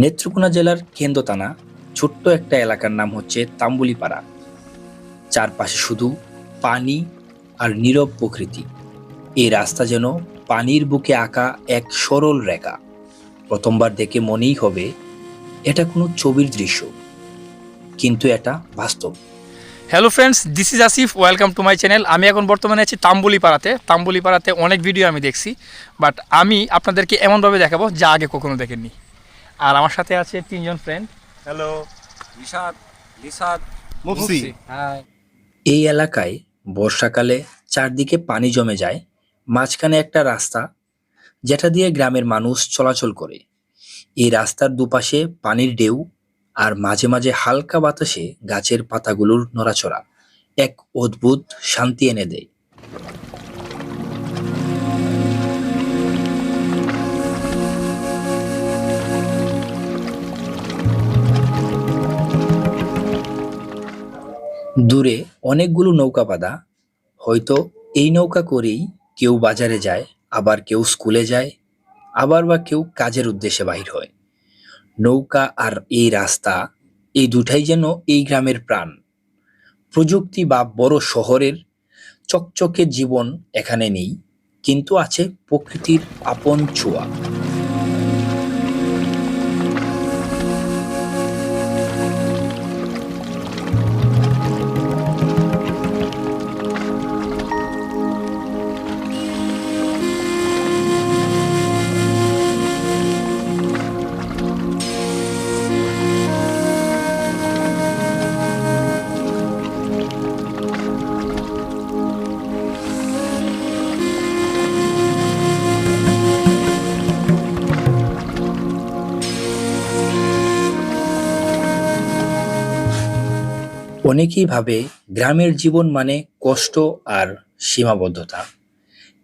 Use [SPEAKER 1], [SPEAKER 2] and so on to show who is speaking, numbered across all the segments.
[SPEAKER 1] নেত্রকোনা জেলার কেন্দ্রতানা ছোট্ট একটা এলাকার নাম হচ্ছে তাম্বুলিপাড়া। চারপাশে শুধু পানি আর নীরব প্রকৃতি। এই রাস্তা যেন পানির বুকে আঁকা এক সরল রেখা। প্রথমবার দেখে মনেই হবে, এটা কোনো ছবির দৃশ্য। কিন্তু এটা বাস্তব।
[SPEAKER 2] Hello friends this is Asif welcome to my channel আমি এখন বর্তমানে আছি তাম্বুলিপাড়াতে। তাম্বুলিপাড়াতে অনেক ভিডিও আমি দেখছি বাট আমি আপনাদেরকে এমনভাবে দেখাবো যা আগে কখনো দেখেননি। আর আমার সাথে আছে তিনজন friend
[SPEAKER 3] hello Rishad Lisad
[SPEAKER 4] Mufsi.
[SPEAKER 3] Hi
[SPEAKER 1] এই এলাকায় বর্ষাকালে চারদিকে পানি জমে যায় মাঝখানে একটা রাস্তা যেটা দিয়ে গ্রামের মানুষ চলাচল করে। এই রাস্তার দুপাশে পানির ঢেউ আর মাঝে মাঝে হালকা বাতাসে গাছের পাতাগুলোর নড়াচড়া এক অদ্ভুত শান্তি এনে দেয়। দূরে অনেকগুলো নৌকা বাঁধা। হয়তো এই নৌকা করেই কেউ বাজারে যায়, আবার কেউ স্কুলে যায়, আবার বা কেউ কাজের উদ্দেশ্যে বাহির হয়। নৌকা আর এই রাস্তা, এই দুটাই যেন এই গ্রামের প্রাণ। প্রযুক্তি বা বড় শহরের চকচকে জীবন এখানে নেই, কিন্তু আছে প্রকৃতির আপন ছোঁয়া। অনেকেই ভাবে গ্রামের জীবন মানে কষ্ট আর সীমাবদ্ধতা।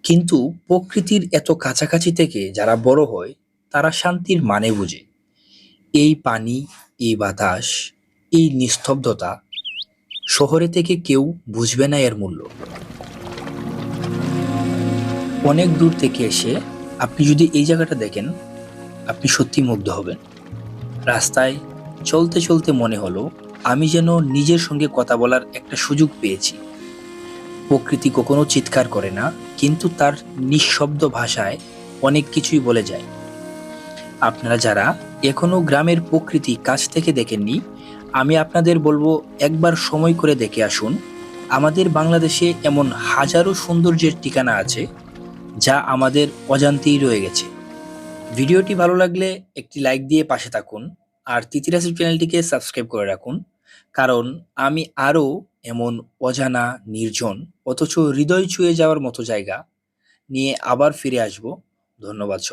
[SPEAKER 1] কিন্তু প্রকৃতির এত কাছাকাছি থেকে যারা বড় হয়, তারা শান্তির মানে বুঝে। এই পানি, এই বাতাস, এই নিস্তব্ধতা শহরে থেকে কেউ বুঝবে না এর মূল্য। অনেক দূর থেকে এসে আপনি যদি এই জায়গাটা দেখেন, আপনি সত্যি মুগ্ধ হবেন। রাস্তায় চলতে চলতে মনে হলো আমি যেন নিজের সঙ্গে কথা বলার একটা সুযোগ পেয়েছি। প্রকৃতি কখনো চিৎকার করে না, কিন্তু তার নিঃশব্দ ভাষায় অনেক কিছুই বলে যায়। আপনারা যারা এখনও গ্রামের প্রকৃতি কাছ থেকে দেখেননি, আমি আপনাদের বলব একবার সময় করে দেখে আসুন। আমাদের বাংলাদেশে এমন হাজারো সৌন্দর্যের ঠিকানা আছে, যা আমাদের অজান্তেই রয়ে গেছে। ভিডিওটি ভালো লাগলে একটি লাইক দিয়ে পাশে থাকুন, আর তিতিরাসের চ্যানেলটিকে সাবস্ক্রাইব করে রাখুন। কারণ আমি আরও এমন অজানা, নির্জন, অথচ হৃদয় ছুঁয়ে যাওয়ার মতো জায়গা নিয়ে আবার ফিরে আসব। ধন্যবাদ সবাই